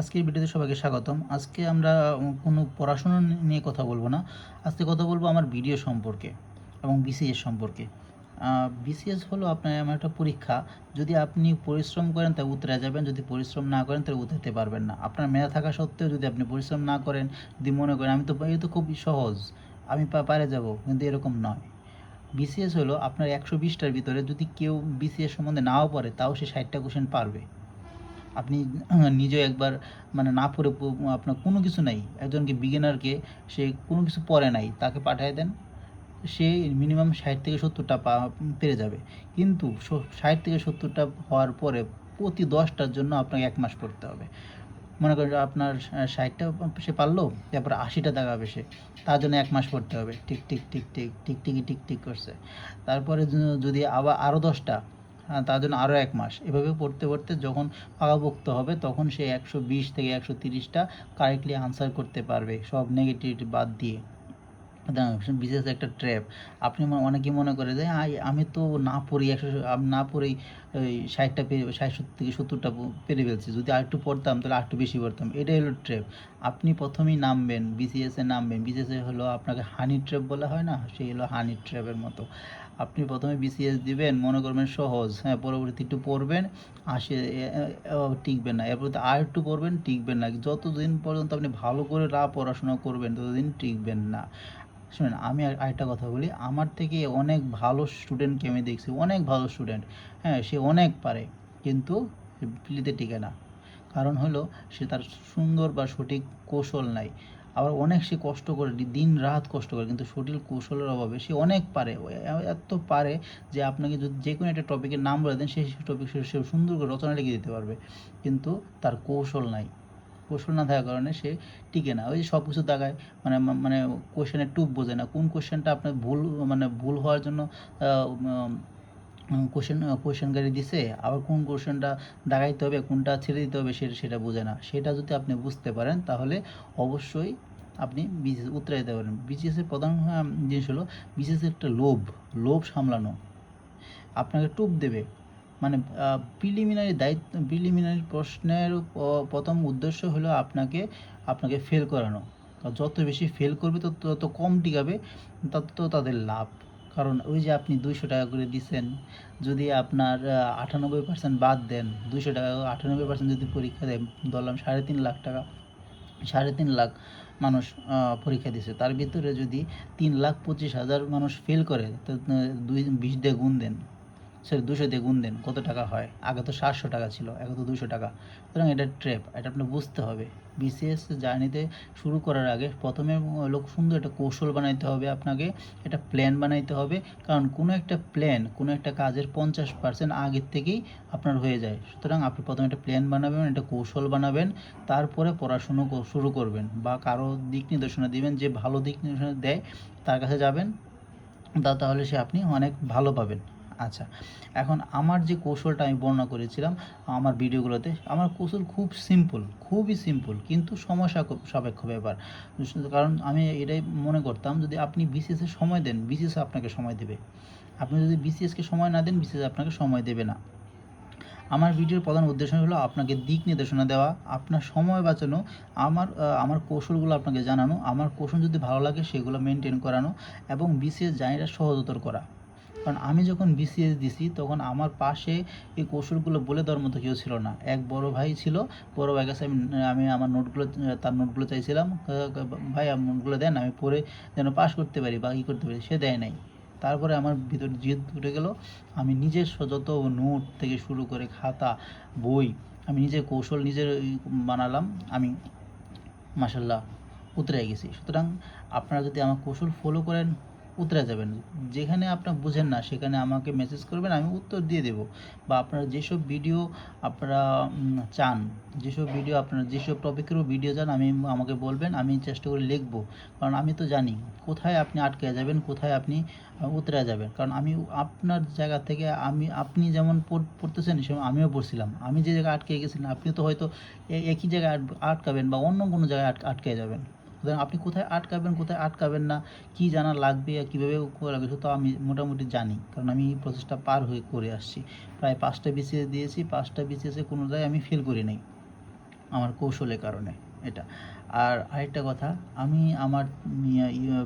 আজকের ভিডিওতে সবাইকে স্বাগতম। আজকে আমরা কোনো পড়াশোনা নিয়ে কথা বলব না। আজকে কথা বলব আমার ভিডিও সম্পর্কে এবং বিসিএস সম্পর্কে। বিসিএস হলো আপনার এমন একটা পরীক্ষা, যদি আপনি পরিশ্রম করেন তা উতরে যাবেন, যদি পরিশ্রম না করেন তাহলে উতরতে পারবেন না। আপনার মেধা থাকা সত্ত্বেও যদি আপনি পরিশ্রম না করেন, যদি মনে করেন, আমি তো এই তো খুব সহজ, আমি পারে যাব, কিন্তু এরকম নয়। বিসিএস হলো আপনার একশো বিশটার ভিতরে যদি কেউ বিসিএস সম্বন্ধে নাও পড়ে, তাও সে ষাটটা কোশ্চেন পারবে। আপনি নিজেও একবার মানে না পড়ে আপনার কোনো কিছু নাই। একজনকে বিগিনারকে সে কোনো কিছু পড়ে নাই, তাকে পাঠিয়ে দেন। সে মিনিমাম ষাট থেকে সত্তরটা পা, পেরে যাবে। কিন্তু ষাট থেকে সত্তরটা হওয়ার পরে প্রতি দশটার জন্য আপনাকে এক মাস পড়তে হবে। মনে করেন আপনার ষাটটা সে পারল, তারপরে আশিটা দেখাবে সে। তার জন্য এক মাস পড়তে হবে। ঠিক ঠিক ঠিক ঠিক ঠিক টিকি ঠিক টিক করছে। তারপরে যদি আবার আরও দশটা তার জন্য আরও এক মাস। এভাবে পড়তে পড়তে যখন পাকাপোক্ত হবে, তখন সে একশো বিশ থেকে একশো তিরিশটা কারেক্টলি আনসার করতে পারবে, সব নেগেটিভ বাদ দিয়ে। বিশেষ একটা ট্র্যাপ আপনি অনেকেই মনে করে যে, "আই- আমি তো না পড়ি একশো, না পড়েই ওই ষাটটা পেরে, ষাট থেকে সত্তরটা পেরে ফেলছি। যদি আরেকটু পড়তাম, তাহলে আরেকটু বেশি পড়তাম। এটাই হলো ট্র্যাপ আপনি প্রথমেই নামবেন বিসিএসে নামবেন। বিসিএসে হলো আপনাকে হানি ট্র্যাপ বলা হয় না? সেই হলো হানি ট্র্যাপের মতো। আপনি প্রথমে বিসিএস দিবেন, মনে করবেন সহজ। হ্যাঁ পরবর্তী একটু পড়বেন, আসে টিকবেন না। এরপর আর একটু পড়বেন, টিকবেন না। যতদিন পর্যন্ত আপনি ভালো করে রা পড়াশোনা করবেন, ততদিন টিকবেন না। শুনেন, আমি আর- আরেকটা কথা বলি। আমার থেকে অনেক ভালো স্টুডেন্টকে আমি দেখছি, অনেক ভালো স্টুডেন্ট হ্যাঁ সে অনেক পারে, কিন্তু প্লিতে টিকে না। কারণ হলো, সে তার সুন্দর বা সঠিক কৌশল নাই। আবার অনেক সে কষ্ট করে, দিন রাত কষ্ট করে, কিন্তু সঠিক কৌশলের অভাবে সে অনেক পারে। এত পারে যে আপনাকে যদি যে কোনো একটা টপিকের নাম বলে দেন সেই টপিক সে সুন্দর করে রচনা লিখে দিতে পারবে। কিন্তু তার কৌশল নাই। কৌশল না থাকার কারণে সে টিকে না। ওই সব কিছু দেখায় মানে মানে কোশ্চেনের টুপ বোঝে না। কোন কোশ্চেনটা আপনার ভুল মানে ভুল হওয়ার জন্য কোশ্চেন কোশ্চেনকারী দিছে, আবার কোন কোশ্চেনটা দাগাইতে হবে, কোনটা ছেড়ে দিতে হবে সেটা সেটা বোঝে না। সেটা যদি আপনি বুঝতে পারেন, তাহলে অবশ্যই আপনি বিসিএস উত্তরে দিতে পারেন। বিসিএসের প্রধান জিনিস হলো বিসিএস একটা লোভ লোভ সামলানো। আপনাকে টুপ দেবে। মানে প্রিলিমিনারি দায়িত্ব প্রিলিমিনারি প্রশ্নের প্রথম উদ্দেশ্য হলো আপনাকে আপনাকে ফেল করানো। যত বেশি ফেল করবে, তত তত কম টিকাবে, তত তাদের লাভ। কারণ ওই যে আপনি দুইশো টাকা করে দিছেন, যদি আপনার আটানব্বই পার্সেন্ট বাদ দেন, দুইশো টাকা, আটানব্বই পার্সেন্ট যদি পরীক্ষা দেন, ধরলাম সাড়ে তিন লাখ টাকা, সাড়ে তিন লাখ মানুষ পরীক্ষা দিছে। তার ভিতরে যদি তিন লাখ পঁচিশ হাজার মানুষ ফেল করে তো দুই, বিশ দিয়ে গুণ দেন। সরি, দুশো দিয়ে গুণ দেন, কত টাকা হয়? আগে তো সাতশো টাকা ছিল, এখন তো দুশো টাকা। সুতরাং এটা ট্র্যাপ এটা আপনি বুঝতে হবে। বিসিএস জার্নিতে শুরু করার আগে প্রথমে লোক সুন্দর একটা কৌশল বানাইতে হবে আপনাকে, একটা প্ল্যান বানাইতে হবে। কারণ কোনো একটা প্ল্যান কোনো একটা কাজের পঞ্চাশ পার্সেন্ট আগের থেকেই আপনার হয়ে যায়। সুতরাং আপনি প্রথমে একটা প্ল্যান বানাবেন, একটা কৌশল বানাবেন, তারপরে পড়াশুনো শুরু করবেন বা কারও দিক নির্দেশনা দিবেন, যে ভালো দিক নির্দেশনা দেয়, তার কাছে যাবেন, তা তাহলে সে আপনি অনেক ভালো পাবেন। আচ্ছা এখন আমার যে কৌশলটা আমি বর্ণনা করেছিলাম, আমার ভিডিওগুলোতে, আমার কৌশল খুব সিম্পল খুবই সিম্পল কিন্তু সময় সাপেক্ষ ব্যাপার। কারণ আমি এটাই মনে করতাম, যদি আপনি বিসিএসে সময় দেন বিসিএস আপনাকে সময় দেবে। আপনি যদি বিসিএসকে সময় না দেন বিসিএস আপনাকে সময় দেবে না। আমার ভিডিওর প্রধান উদ্দেশ্য হলো আপনাকে দিক নির্দেশনা দেওয়া, আপনার সময় বাঁচানো, আমার আমার কৌশলগুলো আপনাকে জানানো, আমার কৌশল যদি ভালো লাগে সেগুলো মেনটেন করানো এবং বিশেষ জানিটা সহজতর করা। কারণ আমি যখন বিসিএস দিছি, তখন আমার পাশে এই কৌশলগুলো বলে দেওয়ার মতো কেউ ছিল না। এক বড় ভাই ছিল, বড় ভাইয়ের কাছে আমি আমি আমার নোটগুলো, তার নোটগুলো চাইছিলাম। ভাই আমার নোটগুলো দেন, আমি পড়ে যেন পাস করতে পারি বা কী করতে পারি, সে দেয় নাই। তারপরে আমার ভিতর জিদ উঠে গেল। আমি নিজের যত নোট থেকে শুরু করে খাতা, বই, আমি নিজের কৌশল নিজের বানালাম, আমি মাসাল্লাহ উতরে গেছি। সুতরাং আপনারা যদি আমার কৌশল ফলো করেন উতরে যাবেন। যেখানে আপনার বুঝেন না, সেখানে আমাকে মেসেজ করবেন, আমি উত্তর দিয়ে দেব। বা আপনারা যেসব ভিডিও আপনারা চান, যেসব ভিডিও আপনারা, যেসব টপিকেরও ভিডিও চান, আমি আমাকে বলবেন, আমি চেষ্টা করে লিখব। কারণ আমি তো জানি কোথায় আপনি আটকে যাবেন, কোথায় আপনি উতরে যাবেন। কারণ আমি আপনার জায়গা থেকে আমি, আপনি যেমন পড়- পড়তেছেন সেরকম আমিও পড়ছিলাম। আমি যে জায়গায় আটকে গেছিলাম আপনি তো হয়তো একই জায়গায় আটকাবেন বা অন্য কোনো জায়গায় আট- আটকে যাবেন। সুতরাং আপনি কোথায় আটকাবেন কোথায় আটকাবেন না, কি জানা লাগবে আর কীভাবে লাগবে সেটা আমি মোটামুটি জানি। কারণ আমি এই প্রসেসটা পার হয়ে করে আসছি। প্রায় পাঁচটা বিসিএস দিয়েছি, পাঁচটা বিসিএসে কোনো কোনোটাই আমি ফেল করি নাই। আমার কৌশলের কারণে এটা। আর আরেকটা কথা, আমি আমার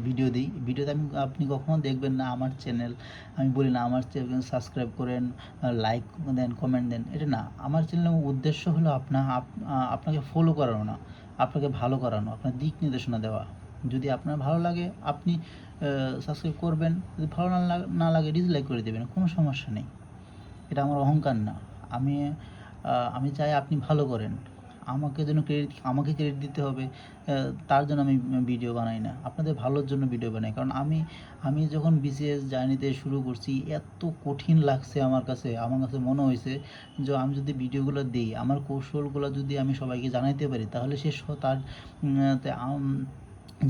ভিডিও দিই। ভিডিওতে আমি, আপনি কখনো দেখবেন না আমার চ্যানেল আমি বলি না, আমার চ্যানেল সাবস্ক্রাইব করেন লাইক দেন কমেন্ট দেন, এটা না। আমার চ্যানেলের উদ্দেশ্য হলো আপনা, আপ- আপনাকে ফলো করানো না। আপনাকে ভালো করানো, আপনার দিক নির্দেশনা দেওয়া। যদি আপনার ভালো লাগে, আপনি সাবস্ক্রাইব করবেন। যদি ভালো না না লাগে ডিসলাইক করে দেবেন, কোনো সমস্যা নেই। এটা আমার অহংকার না। আমি আমি চাই আপনি ভালো করেন। আমাকে যেন ক্রেডিট আমাকে ক্রেডিট দিতে হবে তার জন্য আমি ভিডিও বানাই না। আপনাদের ভালোর জন্য ভিডিও বানাই, কারণ আমি আমি যখন বিসিএস জার্নিতে শুরু করছি, এত কঠিন লাগছে আমার কাছে আমার কাছে মনে হয়েছে যে আমি যদি ভিডিওগুলো দিই, আমার কৌশলগুলো যদি আমি সবাইকে জানাইতে পারি, তাহলে সে তার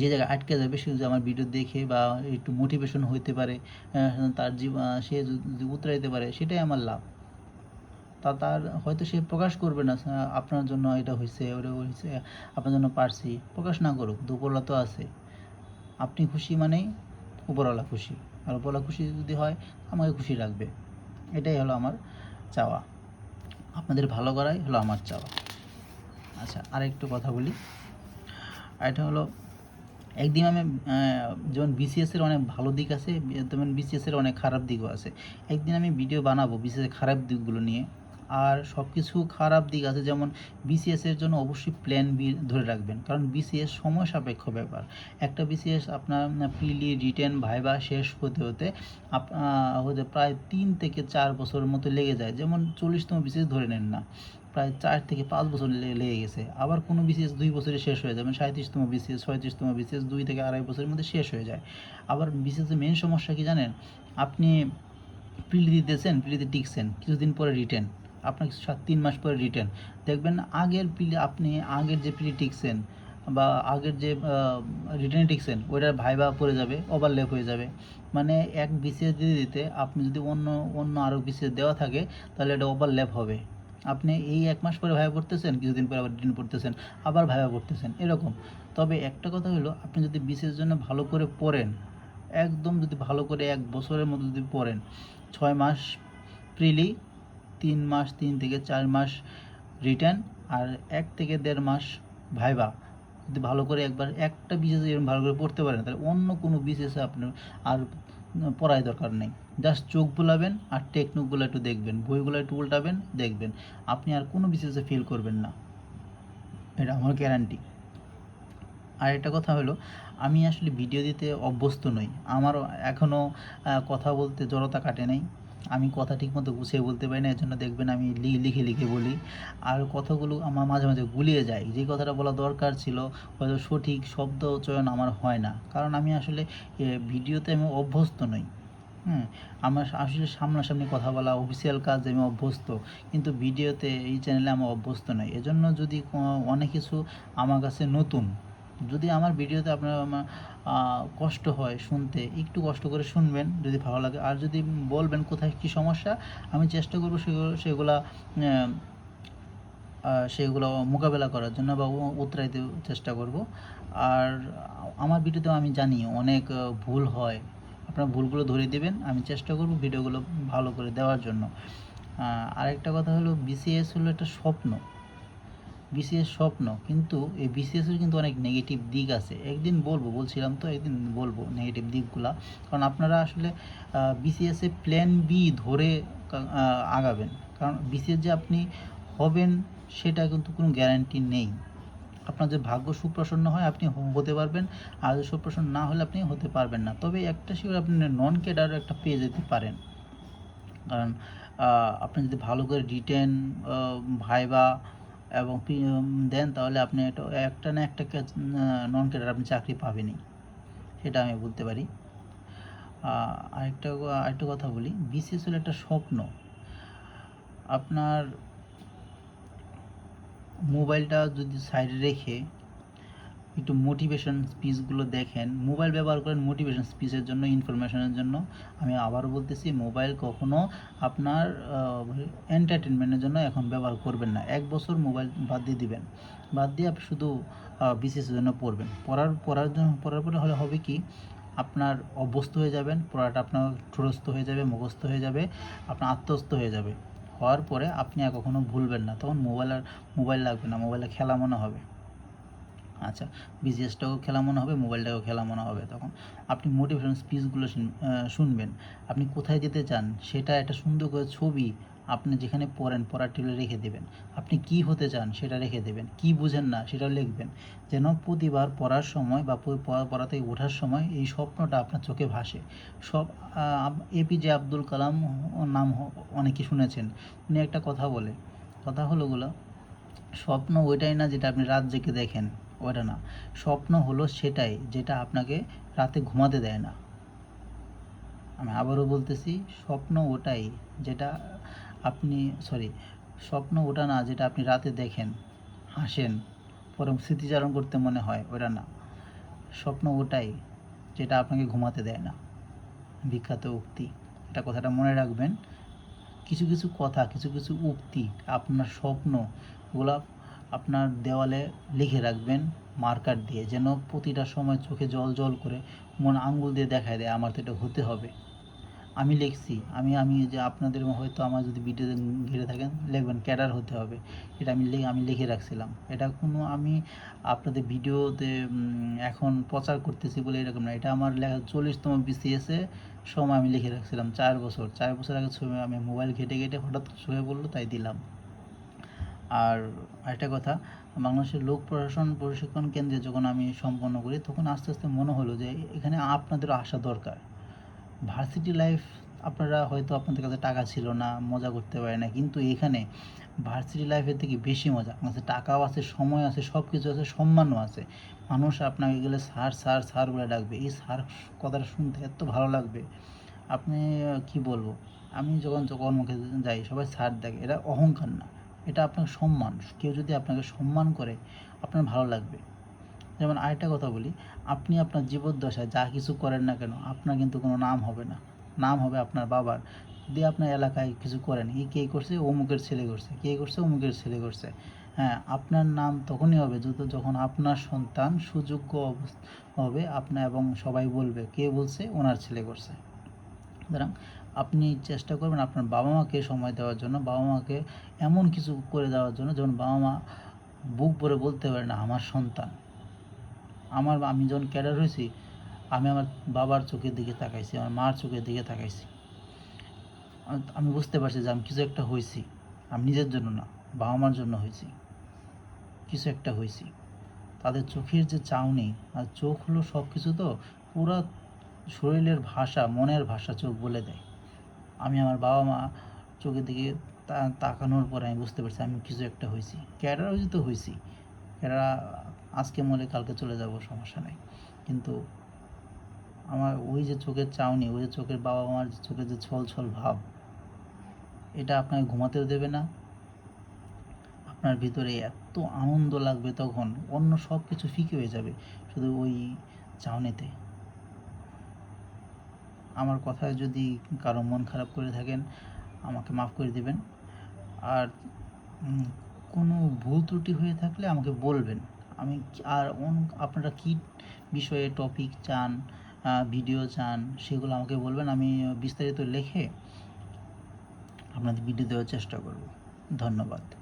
যে জায়গায় আটকে যাবে, সে যদি আমার ভিডিও দেখে বা একটু মোটিভেশন হইতে পারে তার জীব সে যদি উতরাইতে পারে, সেটাই আমার লাভ। তা তার হয়তো সে প্রকাশ করবে না আপনার জন্য এটা হয়েছে ওটা হয়েছে আপনার জন্য পারছি। প্রকাশ না করুক দুপুরলা তো আছে। আপনি খুশি মানেই উপরওয়ালা খুশি। আর উপরওয়ালা খুশি যদি হয়, আমাকে খুশি রাখবে এটাই হলো আমার চাওয়া। আপনাদের ভালো করাই হলো আমার চাওয়া। আচ্ছা আরেকটু কথা বলি। আর এটা হলো, একদিন আমি যেমন বিসিএস এর অনেক ভালো দিক আছে, তেমন বিসিএস এর অনেক খারাপ দিকও আছে। একদিন আমি ভিডিও বানাবো বিসিএসের খারাপ দিকগুলো নিয়ে। আর সব কিছু খারাপ দিক আছে, যেমন বিসিএস এর জন্য অবশ্যই প্ল্যান বি ধরে রাখবেন। কারণ বিসিএস সময় সাপেক্ষ ব্যাপার। একটা বিসিএস আপনার প্রিলি রিটেন ভাইবা শেষ হতে হতে হতে প্রায় তিন থেকে চার বছরের মতো লেগে যায়। যেমন চল্লিশতম বিসিএস ধরে নেন না, প্রায় চার থেকে পাঁচ বছর লেগে গেছে। আবার কোনো বিসিএস দুই বছরে শেষ হয়ে যাবে সাঁত্রিশতম বিসিএস ছয়ত্রিশতম বিসিএস দুই থেকে আড়াই বছরের মধ্যে শেষ হয়ে যায়। আবার বিসিএসের মেন সমস্যা কি জানেন? আপনি প্রিলি দিতেছেন প্রিলিতে টিকছেন, কিছুদিন পরে রিটেন আপনার তিন মাস পরে রিটার্ন দেখবেন আগের প্রিলি আপনি আগের যে প্রিলি টিকছেন বা আগের যে রিটেনে টিকছেন ওইটার ভাইবা পড়ে যাবে ওভারলেপ হয়ে যাবে। মানে এক বিসিএস দিতে দিতে আপনি যদি অন্য অন্য আরও বিসিএস দেওয়া থাকে, তাহলে এটা ওভারল্যাপ হবে। আপনি এই এক মাস পরে ভাইবা পড়তেছেন, কিছুদিন পরে আবার রিটার্ন পড়তেছেন, আবার ভাইবা পড়তেছেন, এরকম। তবে একটা কথা হলো, আপনি যদি বিসিএস জন্য ভালো করে পড়েন, একদম যদি ভালো করে এক বছরের মতো যদি পড়েন, ছয় মাস প্রিলি তিন মাস, তিন থেকে চার মাস রিটার্ন আর এক থেকে দেড় মাস ভাইবা যদি ভালো করে একবার একটা বিশেষ এরকম ভালো করে পড়তে পারেন, তাহলে অন্য কোনো বিশেষে আপনার আর পড়ায় দরকার নেই। জাস্ট চোখ বোলাবেন আর টেকনিকগুলো একটু দেখবেন, বইগুলো একটু উল্টাবেন, দেখবেন। আপনি আর কোনো বিশেষে ফিল করবেন না। এটা আমার গ্যারান্টি আর একটা কথা হলো, আমি আসলে ভিডিও দিতে অভ্যস্ত নই। আমার এখনও কথা বলতে জড়তা কাটে নাই। আমি কথা ঠিকমতো গুছিয়ে বলতে পারি না এর জন্য দেখবেন আমি লিখে লিখে বলি। আর কথাগুলো আমার মাঝে মাঝে গুলিয়ে যায়। যে কথাটা বলা দরকার ছিল, হয়তো সঠিক শব্দ চয়ন আমার হয় না। কারণ আমি আসলে ভিডিওতে আমি অভ্যস্ত নই। হুম, আমার আসলে সামনাসামনি কথা বলা অফিসিয়াল কাজ আমি অভ্যস্ত। কিন্তু ভিডিওতে এই চ্যানেলে আমার অভ্যস্ত নয় এজন্য যদি অনেক কিছু আমার কাছে নতুন যদি আমার ভিডিওতে আপনার, আমার কষ্ট হয় শুনতে, একটু কষ্ট করে শুনবেন যদি ভালো লাগে। আর যদি বলবেন কোথায় কী সমস্যা, আমি চেষ্টা করব সেগুলো সেগুলা সেগুলো মোকাবেলা করার জন্য বা উ- উতরাইতে চেষ্টা করব। আর আমার ভিডিওতে আমি জানি অনেক ভুল হয়। আপনার ভুলগুলো ধরে দেবেন, আমি চেষ্টা করব ভিডিওগুলো ভালো করে দেওয়ার জন্য। আরেকটা কথা হলো বিসিএস হলো একটা স্বপ্ন। বিসিএস স্বপ্ন, কিন্তু এই বিসিএস এর কিন্তু অনেক নেগেটিভ দিক আছে। একদিন বলব, বলছিলাম তো, একদিন বলব নেগেটিভ দিকগুলা। কারণ আপনারা আসলে বিসিএস প্ল্যান বি ধরে আগাবেন। কারণ বিসিএস যে আপনি হবেন, সেটা কিন্তু কোনো গ্যারান্টি নেই। আপনার যে ভাগ্য সুপ্রসন্ন হয়, আপনি হতে পারবেন। আর সুপ্রসন্ন না হলে, আপনি হতে পারবেন না। তবে একটা শিওর আপনি নন ক্যাডার একটা পেয়ে যেতে পারেন। কারণ আপনি যদি ভালো করে রিটেন ভাইবা এবং দেন তাহলে আপনি একটা একটা না একটা নন ক্যাডার আপনি চাকরি পাবেনই। সেটা আমি বলতে পারি। আরেকটা আরেকটা কথা বলি। বিসিএস হলো একটা স্বপ্ন। আপনার মোবাইলটা যদি সাইডে রেখে একটু মোটিভেশন স্পিচগুলো দেখেন মোবাইল ব্যবহার করেন মোটিভেশন স্পিচের জন্য ইনফরমেশনের জন্য। আমি আবারও বলতেছি মোবাইল কখনো আপনার এন্টারটেনমেন্টের জন্য এখন ব্যবহার করবেন না। এক বছর মোবাইল বাদ দিয়ে দিবেন। বাদ দিয়ে আপনি শুধু বিসিএসের জন্য পড়বেন। পড়ার পড়ার জন্য, পড়ার পরে হলে হবে কি, আপনার অভ্যস্ত হয়ে যাবেন, পড়াটা আপনার ঠুরস্থ হয়ে যাবে, মুখস্থ হয়ে যাবে, আপনার আত্মস্থ হয়ে যাবে। হওয়ার পরে আপনি আর কখনো ভুলবেন না। তখন মোবাইল আর মোবাইল লাগবে না। মোবাইলে খেলা মনে হবে। আচ্ছা বিজিএসটাও খেলা মনে হবে মোবাইলটাও খেলা মনে হবে তখন। আপনি মোটিভেশন স্পিচগুলো শুনবেন। আপনি কোথায় যেতে চান সেটা একটা সুন্দর করে ছবি আপনি যেখানে পড়েন, পড়ার টেবিলে রেখে দেবেন। আপনি কি হতে চান সেটা রেখে দেবেন। কি বুঝেন না সেটা লিখবেন। যেন প্রতিবার পড়ার সময় বা পড়া থেকে ওঠার সময় এই স্বপ্নটা আপনার চোখে ভাসে। সব এপিজে আব্দুল কালাম নাম অনেকে শুনেছেন। উনি একটা কথা বলে। কথা হলো গুলো স্বপ্ন ওইটাই না যেটা আপনি রাত জেগে দেখেন। ওটা না। স্বপ্ন হলো সেটাই, যেটা আপনাকে রাতে ঘুমাতে দেয় না। আমি আবারও বলতেছি, স্বপ্ন ওটাই, যেটা আপনি সরি স্বপ্ন ওটা না, যেটা আপনি রাতে দেখেন, হাসেন, পরম স্মৃতিচারণ করতে মনে হয়, ওটা না। স্বপ্ন ওটাই, যেটা আপনাকে ঘুমাতে দেয় না। বিখ্যাত উক্তি। এটা কথাটা মনে রাখবেন। কিছু কিছু কথা, কিছু কিছু উক্তি, আপনার স্বপ্ন, ওগুলো আপনার দেওয়ালে লিখে রাখবেন মার্কার দিয়ে, যেন প্রতিটা সময় চোখে জল জল করে মন আঙ্গুল দিয়ে দেখায় দেয়, আমার তো এটা হতে হবে। আমি লিখছি, আমি আমি যে আপনাদের হয়তো আমার যদি ভিডিওতে ঘিরে থাকেন, লিখবেন ক্যাডার হতে হবে। এটা আমি আমি লিখে রাখছিলাম। এটা কোনো, আমি আপনাদের ভিডিওতে এখন প্রচার করতেছি বলে এরকম না। এটা আমার লেখা চল্লিশতম বিসিএসে সময় আমি লিখে রাখছিলাম, চার বছর। চার বছর আগে ছবি আমি মোবাইল ঘেটে ঘেটে হঠাৎ ছবি বলল তাই দিলাম। আর আরেকটা কথা, বাংলাদেশের লোক প্রশাসন প্রশিক্ষণ কেন্দ্রে যখন আমি সম্পন্ন করি, তখন আস্তে আস্তে মনে হলো যে এখানে আপনাদেরও আসা দরকার। ভার্সিটি লাইফ আপনারা হয়তো আপনাদের কাছে টাকা ছিল না, মজা করতে পারে না, কিন্তু এখানে ভার্সিটি লাইফের থেকে বেশি মজা। কাছে টাকাও আছে, সময় আছে সব কিছু আছে, সম্মানও আছে। মানুষ আপনাকে গেলে স্যার স্যার স্যার বলে ডাকবে। এই স্যার কথাটা শুনতে এত ভালো লাগবে। আপনি কি বলব? আমি যখন কর্মকে যাই, সবাই স্যার দেখে এটা অহংকার না। এটা আপনার সম্মান। কেউ যদি আপনাকে সম্মান করে, আপনার ভালো লাগবে। যেমন আরেকটা কথা বলি, আপনি আপনার জীবদ্দশায় যা কিছু করেন না কেন, আপনার কিন্তু কোনো নাম হবে না। নাম হবে আপনার বাবার। যদি আপনার এলাকায় কিছু করেন, এই কে করছে, অমুকের ছেলে করছে, কে করছে, অমুকের ছেলে করছে। হ্যাঁ আপনার নাম তখনই হবে যখন আপনার সন্তান সুযোগ্য হবে, আপনার এবং সবাই বলবে, কে বলছে, ওনার ছেলে করছে। সুতরাং আপনি চেষ্টা করবেন আপনার বাবা মাকে সময় দেওয়ার জন্য বাবা মাকে এমন কিছু করে দেওয়ার জন্য যেমন বাবা মা বুক ভরে বলতে পারে না, আমার সন্তান। আমার আমি যখন ক্যাডার হয়েছি, আমি আমার বাবার চোখের দিকে তাকাইছি, আমার মার চোখের দিকে তাকাইছি। আমি বুঝতে পারছি যে আমি কিছু একটা হয়েছি। আমি নিজের জন্য না বাবা মার জন্য হয়েছি। কিছু একটা হয়েছি। তাদের চোখের যে চাউনি আর চোখ হলো সব কিছু তো পুরা শরীরের ভাষা, মনের ভাষা চোখ বলে দেয়। আমি আমার বাবা মা চোখের দিকে তাকানোর পরে আমি বুঝতে পারছি আমি কিছু একটা হয়েছি। ক্যাডার হয়েছি তো হয়েছি। ক্যাডার আজকে মরে কালকে চলে যাব, সমস্যা নেই। কিন্তু আমার ওই যে চোখের চাউনি, ওই যে চোখের বাবা মার চোখের যে ছল ছল ভাব, এটা আপনাকে ঘুমাতেও দেবে না। আপনার ভিতরে এত আনন্দ লাগবে তখন, অন্য সব কিছু ফিকে হয়ে যাবে শুধু ওই চাউনিতে। আমার কথায় যদি কারও মন খারাপ করে থাকেন, আমাকে মাফ করে দেবেন। আর কোনো ভুল ত্রুটি হয়ে থাকলে আমাকে বলবেন। আমি আর আপনারা কী বিষয়ে টপিক চান ভিডিও চান, সেগুলো আমাকে বলবেন। আমি বিস্তারিত লেখে আপনাদের ভিডিও দেওয়ার চেষ্টা করব। ধন্যবাদ।